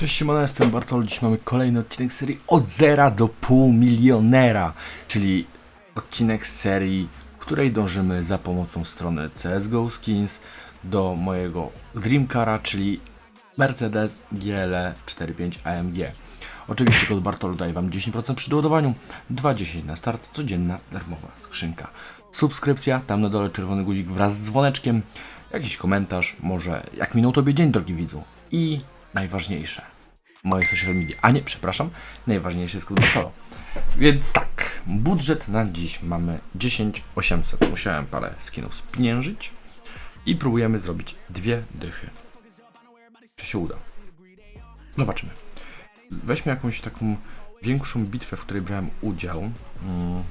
Cześć, Simona, jestem Bartol. Dziś mamy kolejny odcinek serii Od zera do pół milionera, czyli odcinek serii, w której dążymy za pomocą strony CSGO Skins do mojego Dreamcara, czyli Mercedes GLE 45 AMG. Oczywiście kod Bartolu daje Wam 10% przy doładowaniu, 20 na start, codzienna darmowa skrzynka. Subskrypcja, tam na dole czerwony guzik wraz z dzwoneczkiem, jakiś komentarz, może jak minął Tobie dzień, drogi widzu. I najważniejsze, moje social media. A nie, przepraszam, najważniejsze jest Bartolo. Więc tak, budżet na dziś mamy 10 800. Musiałem parę skinów spieniężyć i próbujemy zrobić dwie dychy. Czy się uda? Zobaczymy. Weźmy jakąś taką większą bitwę, w której brałem udział. mm,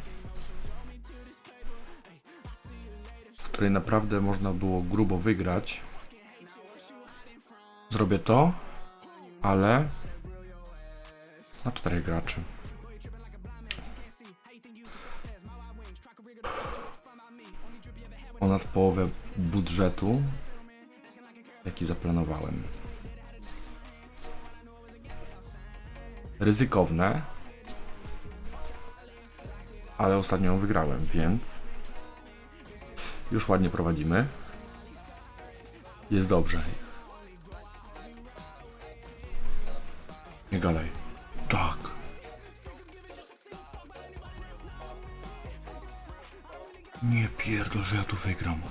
W której naprawdę można było grubo wygrać. Zrobię to, ale na czterech graczy. Ponad połowę budżetu, jaki zaplanowałem. ryzykowne, ale ostatnio wygrałem, więc już ładnie prowadzimy. Jest dobrze. Nie pierdol, że ja tu wygram.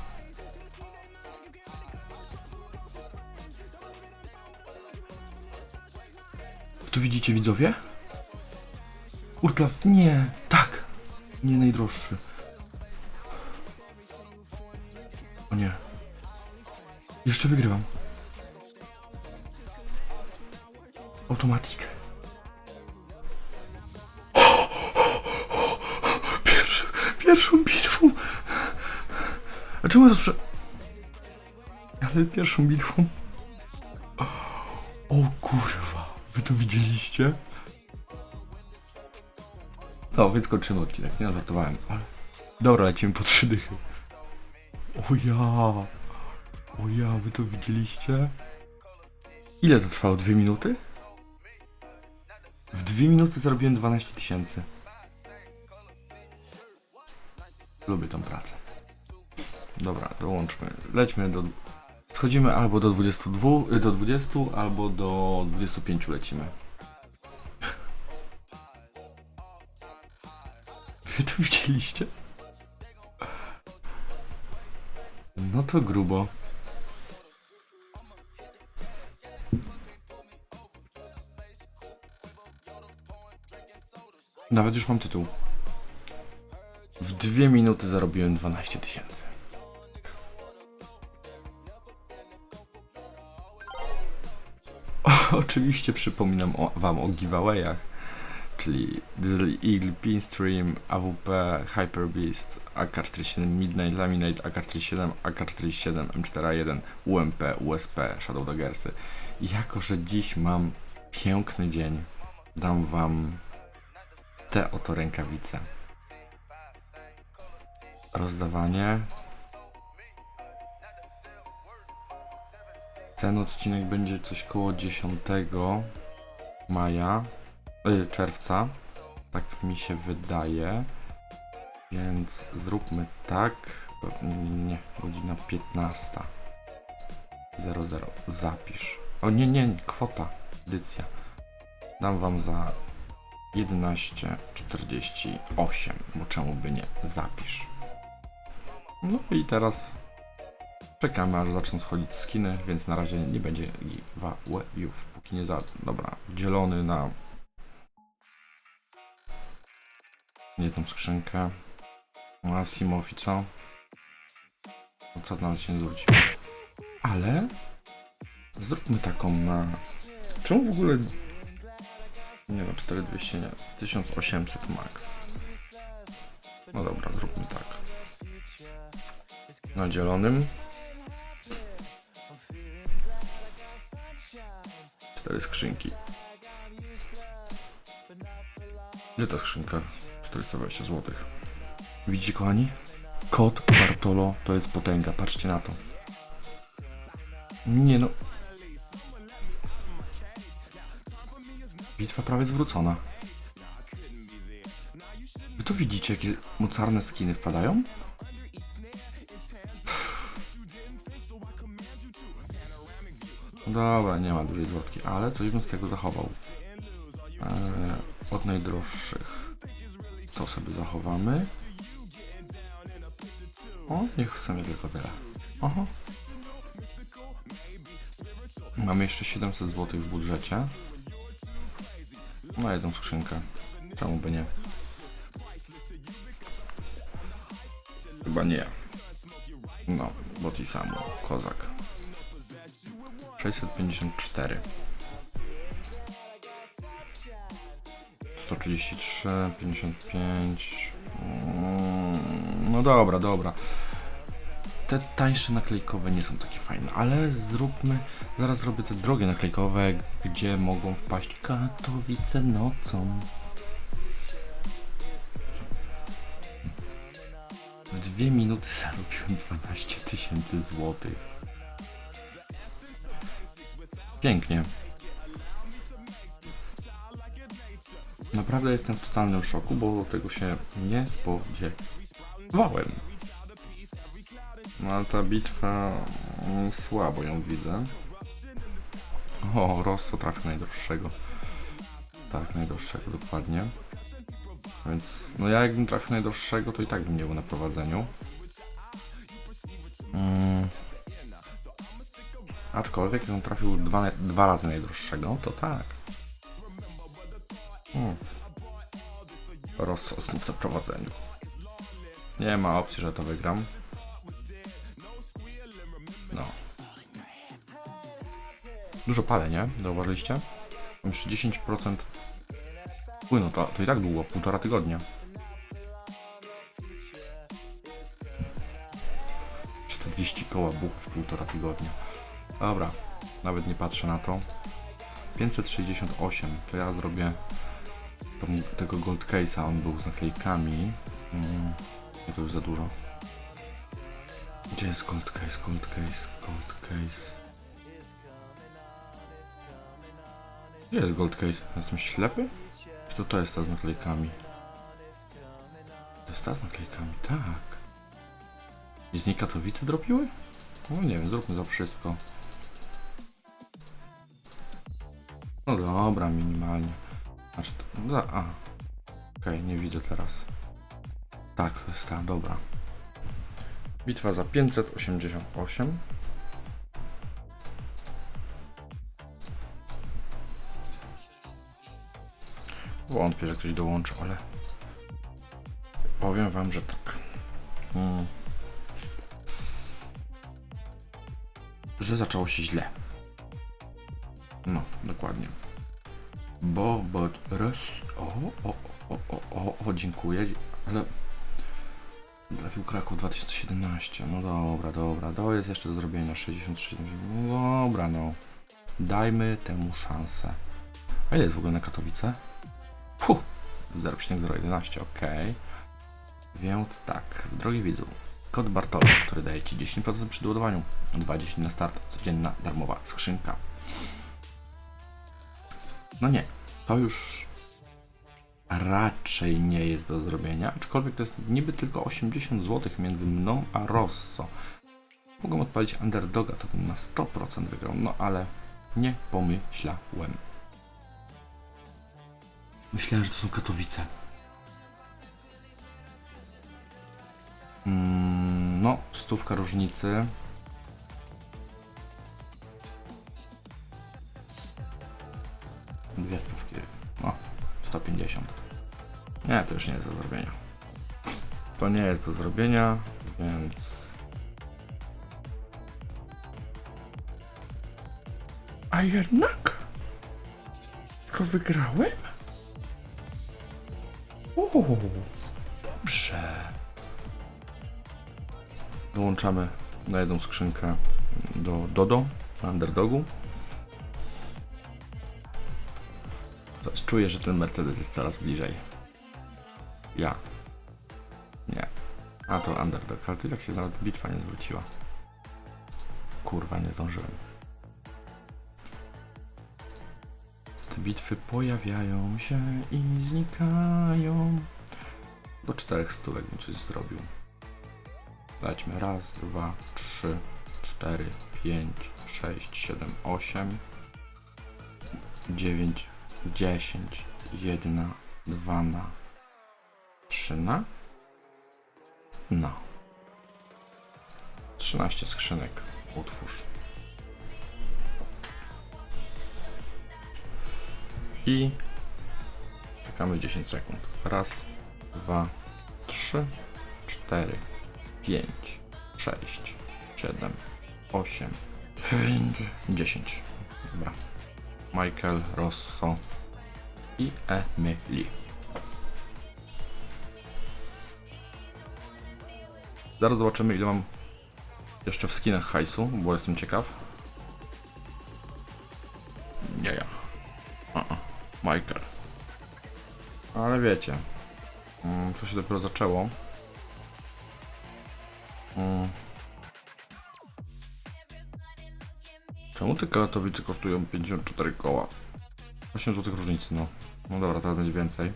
Tu widzicie widzowie? Urtlaw, nie, tak, nie najdroższy. O nie. Jeszcze wygrywam. Automatik. Pierwszą bitwą. A czemu to sprze... Ale pierwszą bitwą... O kurwa, wy to widzieliście? No, więc kończymy odcinek, nie żartowałem, ale... Dobra, lecimy po trzy dychy. O ja, o ja, wy to widzieliście? Ile to trwało? Dwie minuty? W dwie minuty zarobiłem 12 tysięcy. Lubię tą pracę. Dobra, dołączmy. Lećmy do... Schodzimy albo do 22, y, do 20, albo do 25 lecimy. Wy to widzieliście? No to grubo. Nawet już mam tytuł. Dwie minuty zarobiłem 12 tysięcy. Oczywiście przypominam o, wam o giveawayach, czyli Diesel Eagle, Pinstream, AWP, Hyper Beast, AK-47 Midnight Laminate, AK-47, AK-47, M4A1, UMP, USP, Shadow Daggersy. I jako, że dziś mam piękny dzień, dam wam te oto rękawice. Rozdawanie. Ten odcinek będzie coś koło 10 maja, y, czerwca. Tak mi się wydaje. Więc zróbmy tak. Nie, nie, godzina 15. 00. Zapisz. O nie, nie, nie, kwota. Edycja. Dam wam za 11.48, bo czemu by nie? Zapisz. No i teraz czekamy aż zaczną schodzić skiny, więc na razie nie będzie giveawayów, póki nie za... Dobra, dzielony na jedną skrzynkę. A Simowi co? No co nawet się zwróciło. Ale zróbmy taką na... Czemu w ogóle nie no, 4200 nie. 1800 max. No dobra, zróbmy tak. Na dzielonym. Cztery skrzynki. Ile ta skrzynka? 420 zł. Widzicie kochani? Kod Bartolo to jest potęga, patrzcie na to. Nie no. Bitwa prawie zwrócona. Wy to widzicie, jakie mocarne skiny wpadają? Dobra, nie ma dużej zwrotki, ale coś bym z tego zachował. Eee, od najdroższych. To sobie zachowamy. O, niech sobie tylko tyle. Aha. Mamy jeszcze 700 zł w budżecie. Na jedną skrzynkę. Czemu by nie? Chyba nie. No, bo ti samo. Kozak. 654. 133, 55. Mm, No dobra, dobra. Te tańsze naklejkowe nie są takie fajne, ale zróbmy. Zaraz zrobię te drogie naklejkowe, gdzie mogą wpaść Katowice nocą. W dwie minuty zarobiłem 12 tysięcy złotych. Pięknie. Naprawdę jestem w totalnym szoku, bo tego się nie spodziewałem. No ale ta bitwa mm, słabo ją widzę. O, Rosso trafił najdroższego. Tak, najdroższego dokładnie. Więc no ja jakbym trafił najdroższego, to i tak bym nie był na prowadzeniu. Mm. Aczkolwiek jakbym trafił dwa, dwa razy najdroższego, to tak. Hmm. Rosso prowadzeniu. Nie ma opcji, że to wygram. No. Dużo palę, nie? Zauważyliście? Mam jeszcze 10%. Uj, no to, to i tak długo, półtora tygodnia. 40 koła buchów półtora tygodnia. Dobra, nawet nie patrzę na to. 568, to ja zrobię tą, tego gold case'a, on był z naklejkami. Mm, nie, to już za dużo. Gdzie jest gold case, gold case, gold case? Gdzie jest gold case? Jestem ślepy? Czy to to jest ta z naklejkami? To jest ta z naklejkami, tak. I z niej Katowice dropiły? No nie wiem, zróbmy za wszystko. No dobra, minimalnie. Znaczy to... no Za, a. Okej, nie widzę teraz. Tak, to jest ta, dobra. Bitwa za 588. Wątpię, że ktoś dołączy, ale powiem wam, że tak. Mm. Że zaczęło się źle. Dokładnie. Bo, bo, raz, o, o, o, o, o, o, dziękuję, ale trafił Kraków 2017, no dobra, dobra, to jest jeszcze do zrobienia, 63, no dobra, no, dajmy temu szansę. A ile jest w ogóle na Katowice? Puh, 0,011, ok. Więc tak, drogi widzu, kod Bartola, który daje Ci 10% przy doładowaniu, 20 na start, codzienna darmowa skrzynka. No nie, to już raczej nie jest do zrobienia, aczkolwiek to jest niby tylko 80 zł między mną a Rosso. Mogłem odpalić underdoga, to bym na 100% wygrał, no ale nie pomyślałem. Myślałem, że to są Katowice. Mm, no, stówka różnicy. Dwie stówki. No, 150. Nie, to już nie jest do zrobienia. To nie jest do zrobienia, więc... A jednak? To wygrałem? O, dobrze. Dołączamy na jedną skrzynkę do Dodo, underdogu. Czuję, że ten Mercedes jest coraz bliżej. Ja. Nie. A to underdog, ale ty tak się nawet bitwa nie zwróciła. Kurwa, nie zdążyłem. Te bitwy pojawiają się i znikają. Do czterech stówek bym coś zrobił. Lećmy. Raz, dwa, trzy, cztery, pięć, sześć, siedem, osiem, dziewięć, dziesięć, jedna, dwa na, trzy na, no. 13 skrzynek. Utwórz. I czekamy 10 sekund. Raz, dwa, trzy, cztery, pięć, sześć, siedem, osiem, dziewięć, dziesięć. Dobra. Michael, Rosso i Emily. Zaraz zobaczymy ile mam jeszcze w skinach hajsu, bo jestem ciekaw. Nie ja. A. Michael. Ale wiecie, mm, to się dopiero zaczęło. Te Katowice kosztują 54 koła? 8 zł różnicy, no. No dobra, teraz będzie więcej.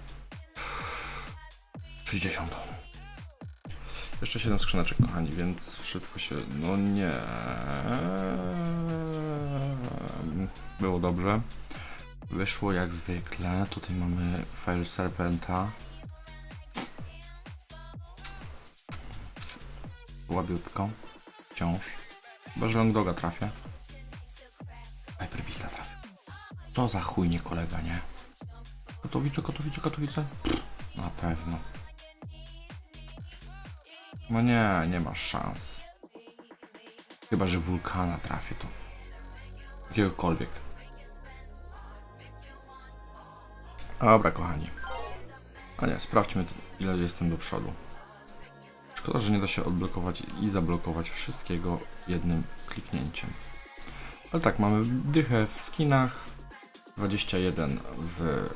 60. Jeszcze 7 skrzyneczek, kochani, więc wszystko się. No nie. Było dobrze. Wyszło jak zwykle. Tutaj mamy file Serpenta. Łabiutko. Wciąż. Chyba, że Longdoga trafię. Co za chujnie kolega, nie? Katowice, Katowice, Katowice? Pff, na pewno. No nie, nie masz szans. Chyba, że wulkana trafię tu. Jakiegokolwiek. Dobra, kochani. A nie, sprawdźmy ile jestem do przodu. Szkoda, że nie da się odblokować i zablokować wszystkiego jednym kliknięciem. Ale tak, mamy dychę w skinach, 21 w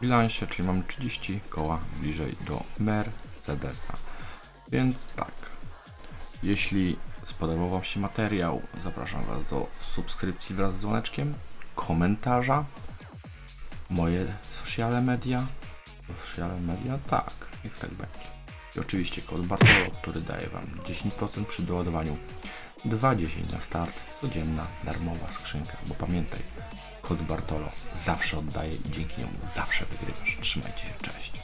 bilansie, czyli mamy 30 koła bliżej do Mercedesa. Więc tak, jeśli spodobał Wam się materiał, zapraszam Was do subskrypcji wraz z dzwoneczkiem, komentarza, moje sociale media, sociale media, tak, niech tak będzie. I oczywiście kod Bartolo, który daje Wam 10% przy doładowaniu 2,10 na start, codzienna, darmowa skrzynka, bo pamiętaj, kod Bartolo zawsze oddaje i dzięki niemu zawsze wygrywasz. Trzymajcie się, cześć.